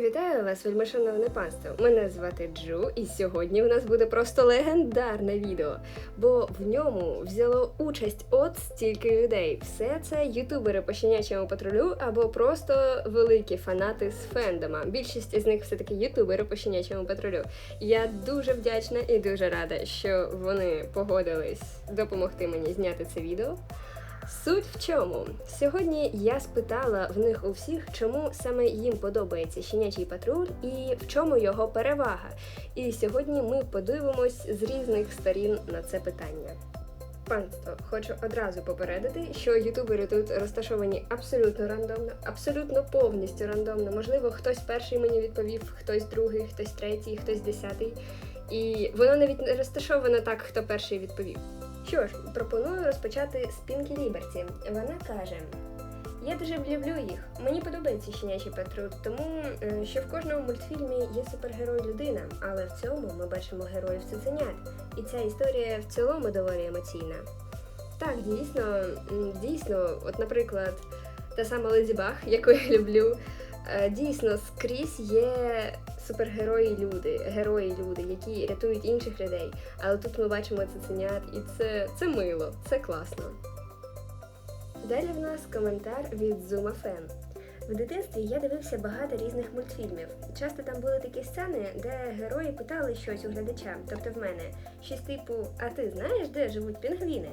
Вітаю вас, вельмишановне панство. Мене звати Джу, і сьогодні в нас буде просто легендарне відео, бо в ньому взяло участь от стільки людей. Все це ютубери по щенячому патрулю або просто великі фанати з фендома. Більшість із них все таки ютубери по щенячому патрулю. Я дуже вдячна і дуже рада, що вони погодились допомогти мені зняти це відео. Суть в чому? Сьогодні я спитала в них у всіх, чому саме їм подобається щенячий патруль і в чому його перевага. І сьогодні ми подивимось з різних сторін на це питання. Панство, хочу одразу попередити, що ютубери тут розташовані абсолютно рандомно, абсолютно повністю рандомно. Можливо, хтось перший мені відповів, хтось другий, хтось третій, хтось десятий. І воно навіть не розташовано так, хто перший відповів. Що ж, пропоную розпочати з Пінкі Ліберті. Вона каже: Я дуже люблю їх. Мені подобається щенячий патруль, тому е, що в кожному мультфільмі є супергерой людина, але в цьому ми бачимо героїв цуценят. І ця історія в цілому доволі емоційна. Так, дійсно, дійсно, от, наприклад, та сама Леді Баг, яку я люблю, е, дійсно скрізь є супергерої люди, герої люди, які рятують інших людей. Але тут ми бачимо цуценят, і це, це мило, це класно. Далі в нас коментар від Zuma Fan. В дитинстві я дивився багато різних мультфільмів. Часто там були такі сцени, де герої питали щось у глядача, тобто в мене, щось типу, а ти знаєш, де живуть пінгвіни?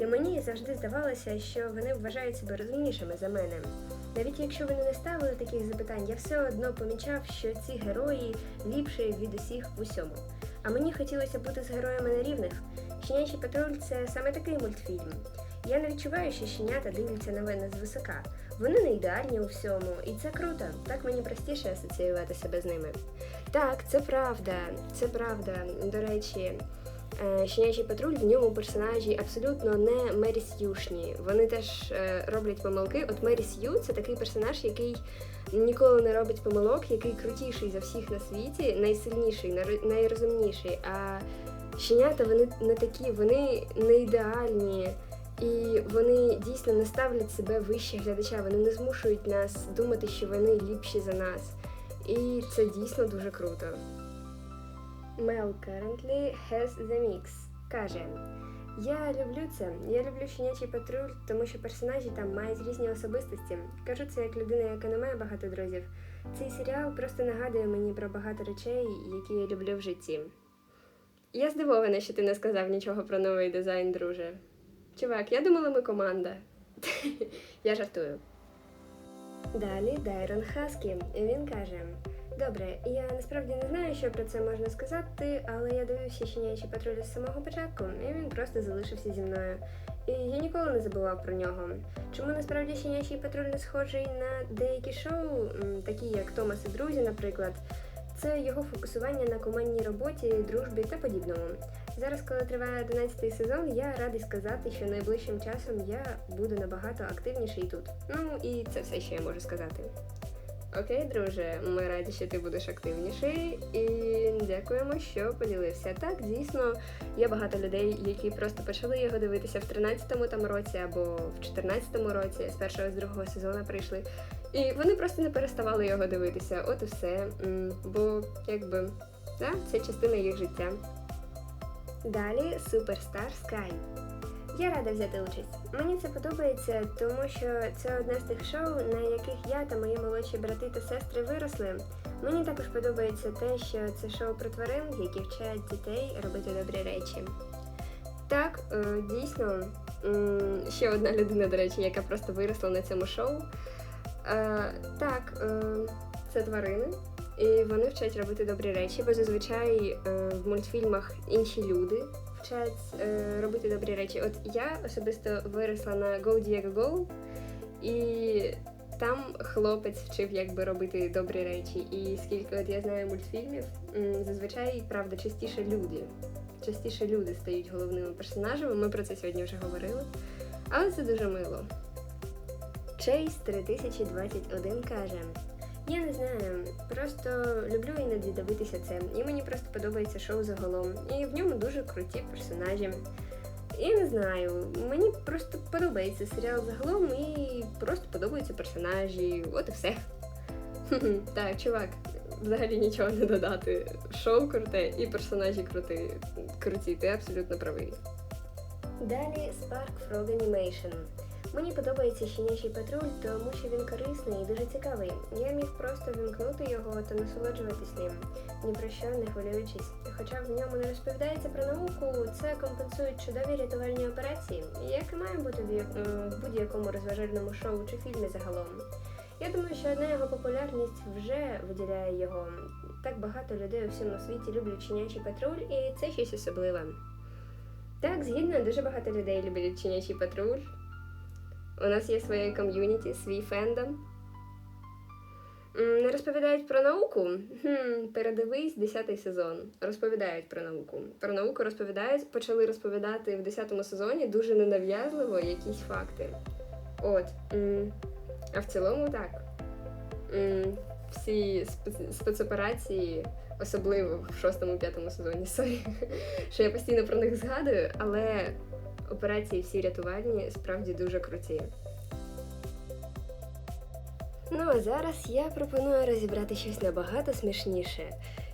І мені завжди здавалося, що вони вважають себе розумнішими за мене. Навіть якщо вони не ставили таких запитань, я все одно помічав, що ці герої ліпші від усіх в усьому. А мені хотілося бути з героями на рівних. Щенячий патруль це саме такий мультфільм. Я не відчуваю, що щенята дивляться на мене звисока. Вони не ідеальні у всьому, і це круто. Так мені простіше асоціювати себе з ними. Так, це правда, це правда. До речі, щенячий патруль в ньому персонажі абсолютно не Мері Сьюшні. Вони теж е, роблять помилки. От Мері Сью це такий персонаж, який ніколи не робить помилок, який крутіший за всіх на світі, найсильніший, найро- найрозумніший. А щенята вони не такі, вони не ідеальні. І вони дійсно не ставлять себе вище глядача, вони не змушують нас думати, що вони ліпші за нас. І це дійсно дуже круто. Mel currently has the mix. Каже: Я люблю це. Я люблю щенячий патруль, тому що персонажі там мають різні особистості. Кажу це як людина, яка не має багато друзів. Цей серіал просто нагадує мені про багато речей, які я люблю в житті. Я здивована, що ти не сказав нічого про новий дизайн, друже. Чувак, я думала, ми команда. я жартую. Далі Дайрон Хаскі. Він каже: Добре, я насправді не знаю, що про це можна сказати, але я дивився щенячий патруль з самого початку, і він просто залишився зі мною. І я ніколи не забував про нього. Чому насправді щенячий патруль не схожий на деякі шоу, такі як Томас і друзі, наприклад, це його фокусування на командній роботі, дружбі та подібному. Зараз, коли триває 11 сезон, я радий сказати, що найближчим часом я буду набагато активніший тут. Ну і це все, що я можу сказати. Окей, друже, ми раді, що ти будеш активніший, і дякуємо, що поділився. Так, дійсно, є багато людей, які просто почали його дивитися в 13-му там році або в 14-му році, з першого з другого сезону прийшли. І вони просто не переставали його дивитися. От і все. Бо якби да, це частина їх життя. Далі Суперстар Sky. Я рада взяти участь. Мені це подобається, тому що це одне з тих шоу, на яких я та мої молодші брати та сестри виросли. Мені також подобається те, що це шоу про тварин, які вчать дітей робити добрі речі. Так, е, дійсно, ще одна людина, до речі, яка просто виросла на цьому шоу. Е, Так, е, це тварини. І вони вчать робити добрі речі, бо зазвичай в мультфільмах інші люди вчать е, робити добрі речі. От я особисто виросла на Go Diego Go, і там хлопець вчив, як би робити добрі речі. І скільки от я знаю мультфільмів, зазвичай, правда, частіше люди. Частіше люди стають головними персонажами. Ми про це сьогодні вже говорили. Але це дуже мило. Chase 3021 каже. Я не знаю, просто люблю іноді дивитися це, і мені просто подобається шоу загалом. І в ньому дуже круті персонажі. Я не знаю, мені просто подобається серіал загалом і просто подобаються персонажі. От і все. Так, чувак, взагалі нічого не додати. Шоу круте і персонажі круті. Круті, ти абсолютно правий. Далі Spark Frog Animation. Мені подобається щенячий патруль, тому що він корисний і дуже цікавий. Я міг просто вимкнути його та насолоджуватись ним, ні про що не хвилюючись. Хоча в ньому не розповідається про науку, це компенсують чудові рятувальні операції, як і має бути в як- в будь-якому розважальному шоу чи фільмі загалом. Я думаю, що одна його популярність вже виділяє його. Так багато людей у всьому світі люблять щенячий патруль, і це щось особливе. Так, згідно, дуже багато людей люблять щенячий патруль. У нас є своє ком'юніті, свій фендом. Не розповідають про науку? Хм, передивись 10 сезон. Розповідають про науку. Про науку розповідають, почали розповідати в 10 сезоні дуже ненав'язливо якісь факти. От. А в цілому так. Всі спецоперації, особливо в 6-5 сезоні, сорі, що я постійно про них згадую, але операції всі рятувальні справді дуже круті. Ну а зараз я пропоную розібрати щось набагато смішніше.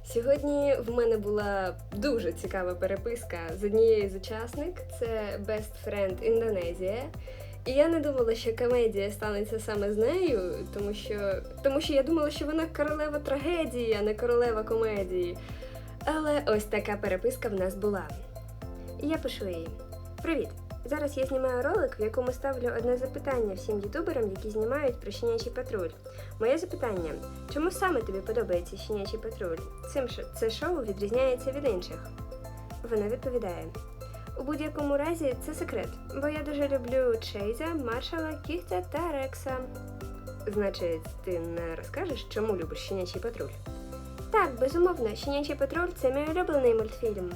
Сьогодні в мене була дуже цікава переписка з однією з учасник, це Best Friend Індонезія. І я не думала, що комедія станеться саме з нею, тому що, тому що я думала, що вона королева трагедії, а не королева комедії. Але ось така переписка в нас була. І я пишу їй: Привіт! Зараз я знімаю ролик, в якому ставлю одне запитання всім ютуберам, які знімають про щенячий патруль. Моє запитання: чому саме тобі подобається щенячий патруль? Цим це шоу відрізняється від інших. Вона відповідає: у будь-якому разі це секрет, бо я дуже люблю Чейза, Маршала, Кіхтя та Рекса. Значить, ти не розкажеш, чому любиш щенячий патруль? Так, безумовно, щенячий патруль це мій улюблений мультфільм.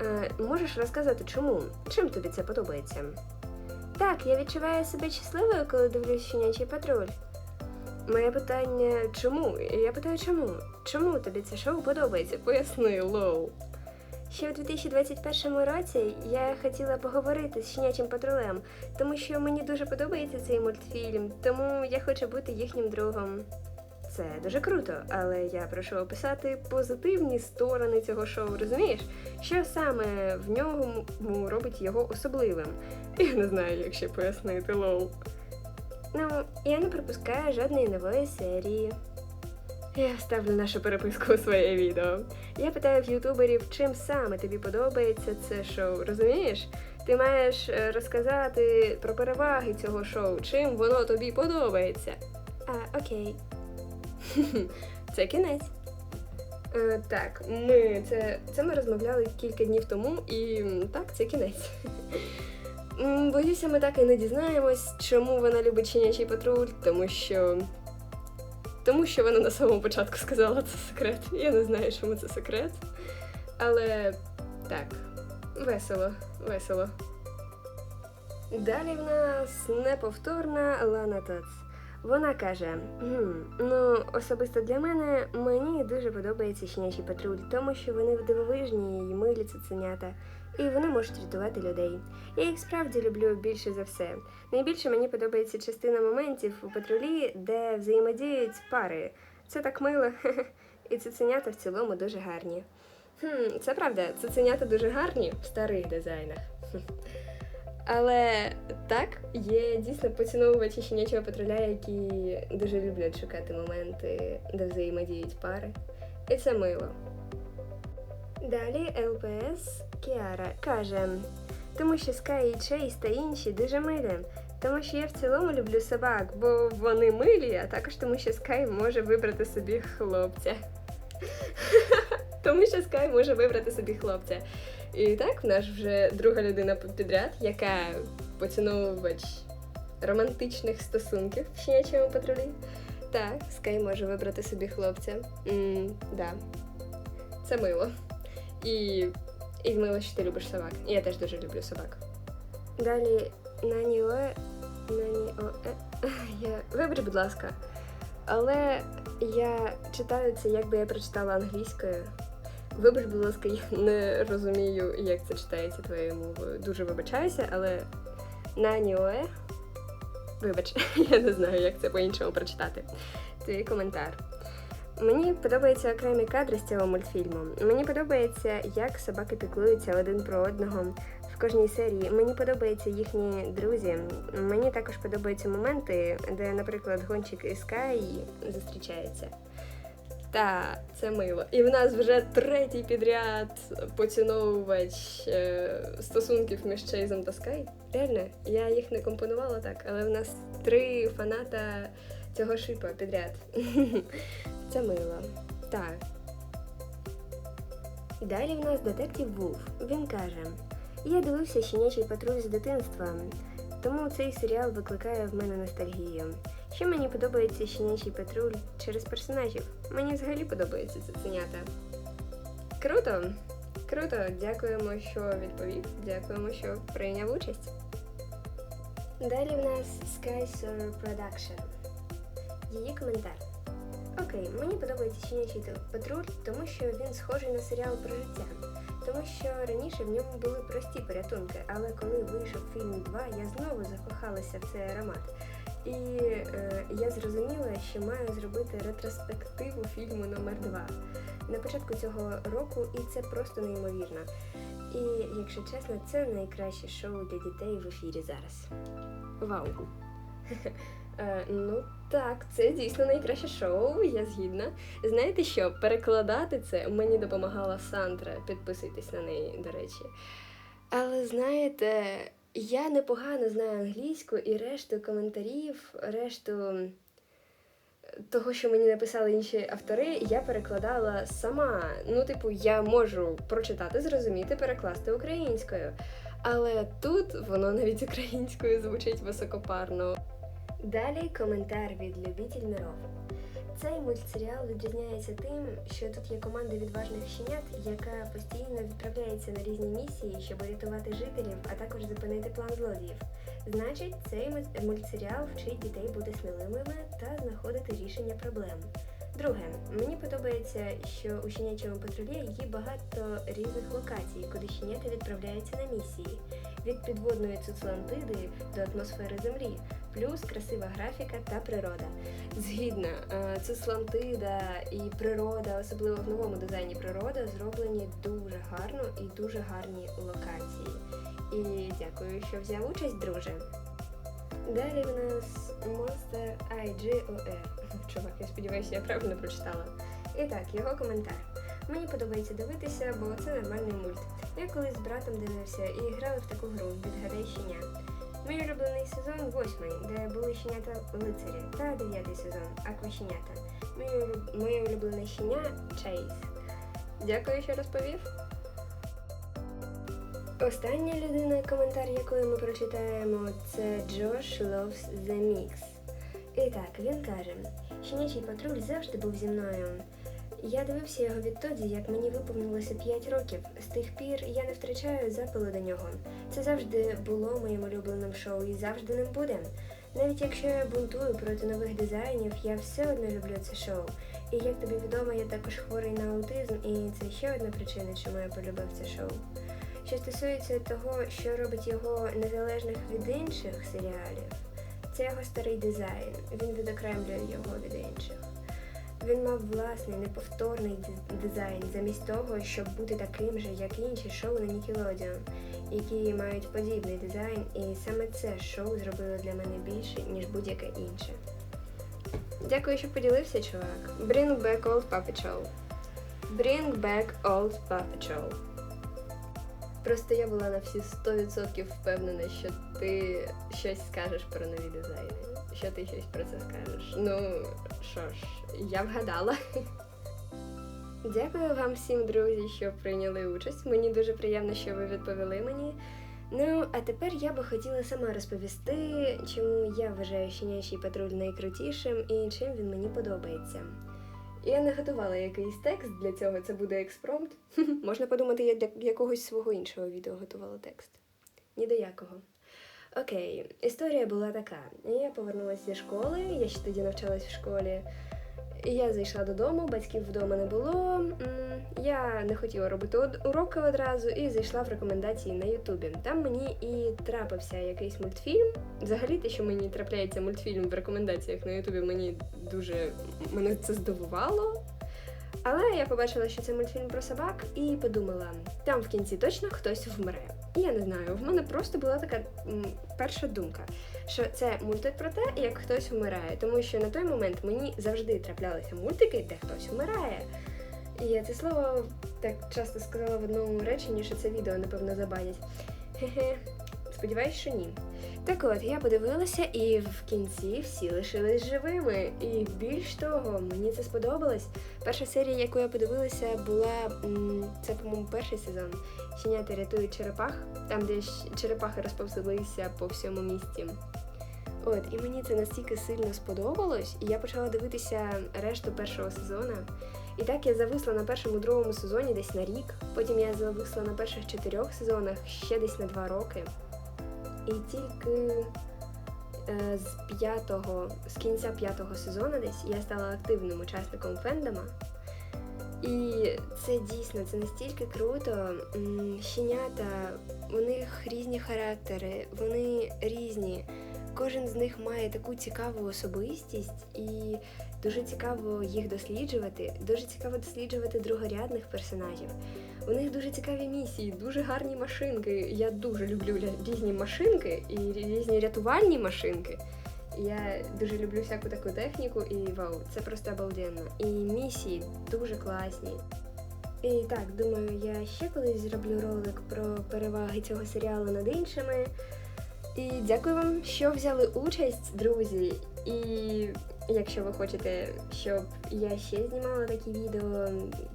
Е, можеш розказати чому? Чим тобі це подобається? Так, я відчуваю себе щасливою, коли дивлюсь щенячий патруль. Моє питання чому? Я питаю чому? Чому тобі це шоу подобається? Поясни, лоу. Ще у 2021 році я хотіла поговорити з щенячим патрулем, тому що мені дуже подобається цей мультфільм, тому я хочу бути їхнім другом. Це дуже круто, але я прошу описати позитивні сторони цього шоу, розумієш? Що саме в ньому робить його особливим? Я не знаю, як ще пояснити лоу. Ну, я не пропускаю жодної нової серії. Я вставлю нашу переписку у своє відео. Я питаю в ютуберів, чим саме тобі подобається це шоу, розумієш? Ти маєш е, розказати про переваги цього шоу, чим воно тобі подобається. А, окей. Це кінець. Е, так, ми це, це ми розмовляли кілька днів тому, і так, це кінець. Боюся, ми так і не дізнаємось, чому вона любить щенячий патруль, тому що. Тому що вона на самому початку сказала це секрет. Я не знаю, чому це секрет. Але так, весело, весело. Далі в нас неповторна Лана Тоц. Вона каже: «Гм, ну, особисто для мене мені дуже подобається щенячий патруль, тому що вони дивовижні і милі цуценята, і вони можуть рятувати людей. Я їх справді люблю більше за все. Найбільше мені подобається частина моментів у патрулі, де взаємодіють пари. Це так мило, і цуценята в цілому дуже гарні. Хм, це правда, цуценята дуже гарні в старих дизайнах. Але так, є дійсно поціновувачі щенячого патруля, які дуже люблять шукати моменти, де взаємодіють пари. І це мило. Далі ЛПС Кіара каже, тому що Скай і Чейз та інші дуже милі. Тому що я в цілому люблю собак, бо вони милі, а також тому, що Скай може вибрати собі хлопця. Тому що Скай може вибрати собі хлопця. І так, в нас вже друга людина підряд, яка поціновувач романтичних стосунків в щенячому патрулі. Так, Скай може вибрати собі хлопця. м да. Це мило. І, і мило, що ти любиш собак. І я теж дуже люблю собак. Далі Нані Оe... Нані Оe... Я... Вибач, будь ласка. Але я читаю це, як би я прочитала англійською. Вибач, будь ласка, я не розумію, як це читається твоєю мовою. Дуже вибачаюся, але Нані Оe... Вибач, я не знаю, як це по-іншому прочитати. твій коментар. Мені подобаються окремі кадри з цього мультфільму. Мені подобається, як собаки піклуються один про одного в кожній серії. Мені подобаються їхні друзі. Мені також подобаються моменти, де, наприклад, гонщик і Скай зустрічаються. Та, це мило. І в нас вже третій підряд поціновувач е, стосунків між Чейзом та Скай. Реально, я їх не компонувала так, але в нас три фаната цього шипа підряд. Це мило. Так. Далі в нас детектив Вулф. Він каже: Я дивився щенячий патруль з дитинства, тому цей серіал викликає в мене ностальгію. Ще мені подобається щенячий патруль через персонажів. Мені взагалі подобається цуценята. Круто! Круто! Дякуємо, що відповів. Дякуємо, що прийняв участь. Далі в нас Sky Production. Її коментар. Окей, мені подобається щенячий патруль, тому що він схожий на серіал про життя. Тому що раніше в ньому були прості порятунки, але коли вийшов фільм 2, я знову закохалася в цей аромат. І е, я зрозуміла, що маю зробити ретроспективу фільму номер 2 на початку цього року, і це просто неймовірно. І якщо чесно, це найкраще шоу для дітей в ефірі зараз. Вау! Е, ну так, це дійсно найкраще шоу, я згідна. Знаєте що? Перекладати це мені допомагала Сандра. Підписуйтесь на неї, до речі. Але знаєте, я непогано знаю англійську і решту коментарів, решту того, що мені написали інші автори, я перекладала сама. Ну, типу, я можу прочитати, зрозуміти, перекласти українською. Але тут воно навіть українською звучить високопарно. Далі коментар від любитель миров. Цей мультсеріал відрізняється тим, що тут є команда відважних щенят, яка постійно відправляється на різні місії, щоб рятувати жителів, а також зупинити план злодіїв. Значить, цей мультсеріал вчить дітей бути сміливими та знаходити рішення проблем. Друге, мені подобається, що у щенячому патрулі є багато різних локацій, куди щенята відправляються на місії від підводної Цуцлантиди до атмосфери Землі, плюс красива графіка та природа. Згідна, е, Цуцлантида і природа, особливо в новому дизайні природа, зроблені дуже гарно і дуже гарні локації. І дякую, що взяв участь, друже. Далі в нас Monster IGOR. Чувак, я сподіваюся, я правильно прочитала. І так, його коментар. Мені подобається дивитися, бо це нормальний мульт. Я колись з братом дивився і грали в таку гру «Відгадай щеня. Сезон восьмий, де були щенята лицарі, та дев'ятий сезон Акващенята. Моє, улюблене щеня Чейз. Дякую, що розповів. Остання людина, коментар якої ми прочитаємо, це Josh Loves the Mix. І так, він каже: щенячий патруль завжди був зі мною. Я дивився його відтоді, як мені виповнилося 5 років. З тих пір я не втрачаю запалу до нього. Це завжди було моїм улюбленим шоу і завжди ним буде. Навіть якщо я бунтую проти нових дизайнів, я все одно люблю це шоу. І як тобі відомо, я також хворий на аутизм, і це ще одна причина, чому я полюбив це шоу. Що стосується того, що робить його незалежних від інших серіалів, це його старий дизайн. Він відокремлює його від інших. Він мав власний неповторний дизайн, замість того, щоб бути таким же, як інші шоу на Nickelodeon, які мають подібний дизайн, і саме це шоу зробило для мене більше, ніж будь-яке інше. Дякую, що поділився, чувак. Bring back old Puppet Show. Bring back old Puppet Show. Просто я була на всі 100% впевнена, що ти щось скажеш про нові дизайни. Що ти щось про це скажеш? Ну що ж, я вгадала. Дякую вам всім, друзі, що прийняли участь. Мені дуже приємно, що ви відповіли мені. Ну, а тепер я би хотіла сама розповісти, чому я вважаю щенячий патруль найкрутішим і чим він мені подобається. Я не готувала якийсь текст для цього, це буде експромт. Можна подумати, я для якогось свого іншого відео готувала текст. Ні до якого. Окей, історія була така. Я повернулася зі школи, я ще тоді навчалась в школі. Я зайшла додому, батьків вдома не було. Я не хотіла робити уроки одразу і зайшла в рекомендації на Ютубі. Там мені і трапився якийсь мультфільм. Взагалі, те, що мені трапляється мультфільм в рекомендаціях на Ютубі, мені дуже мене це здивувало. Але я побачила, що це мультфільм про собак, і подумала, там в кінці точно хтось вмре. Я не знаю, в мене просто була така м, перша думка, що це мультик про те, як хтось вмирає. Тому що на той момент мені завжди траплялися мультики, де хтось вмирає. І я це слово так часто сказала в одному реченні, що це відео, напевно, забанять. Хе-хе. Сподіваюсь, що ні. Так от, я подивилася, і в кінці всі лишились живими. І більш того, мені це сподобалось. Перша серія, яку я подивилася, була це, по-моєму, перший сезон. Щенята рятують черепах, там, де черепахи розповсюдилися по всьому місті. От, і мені це настільки сильно сподобалось, і я почала дивитися решту першого сезону. І так я зависла на першому другому сезоні десь на рік. Потім я зависла на перших чотирьох сезонах ще десь на два роки. І тільки е, з п'ятого, з кінця п'ятого сезону десь я стала активним учасником фендома. І це дійсно це настільки круто. Щенята, у них різні характери, вони різні. Кожен з них має таку цікаву особистість, і дуже цікаво їх досліджувати. Дуже цікаво досліджувати другорядних персонажів. У них дуже цікаві місії, дуже гарні машинки. Я дуже люблю різні машинки і різні рятувальні машинки. Я дуже люблю всяку таку техніку, і вау, це просто обалденно. І місії дуже класні. І так, думаю, я ще колись зроблю ролик про переваги цього серіалу над іншими. І дякую вам, що взяли участь, друзі. І якщо ви хочете, щоб я ще знімала такі відео,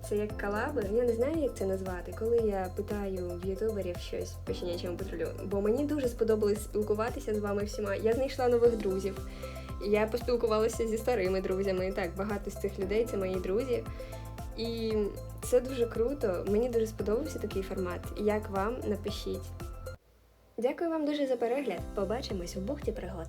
це як колаби, я не знаю, як це назвати, коли я питаю в ютуберів щось по щенячому патрулю. Бо мені дуже сподобалось спілкуватися з вами всіма. Я знайшла нових друзів. Я поспілкувалася зі старими друзями. Так, багато з цих людей це мої друзі. І це дуже круто. Мені дуже сподобався такий формат. Як вам напишіть. Дякую вам дуже за перегляд. Побачимось у бухті пригод.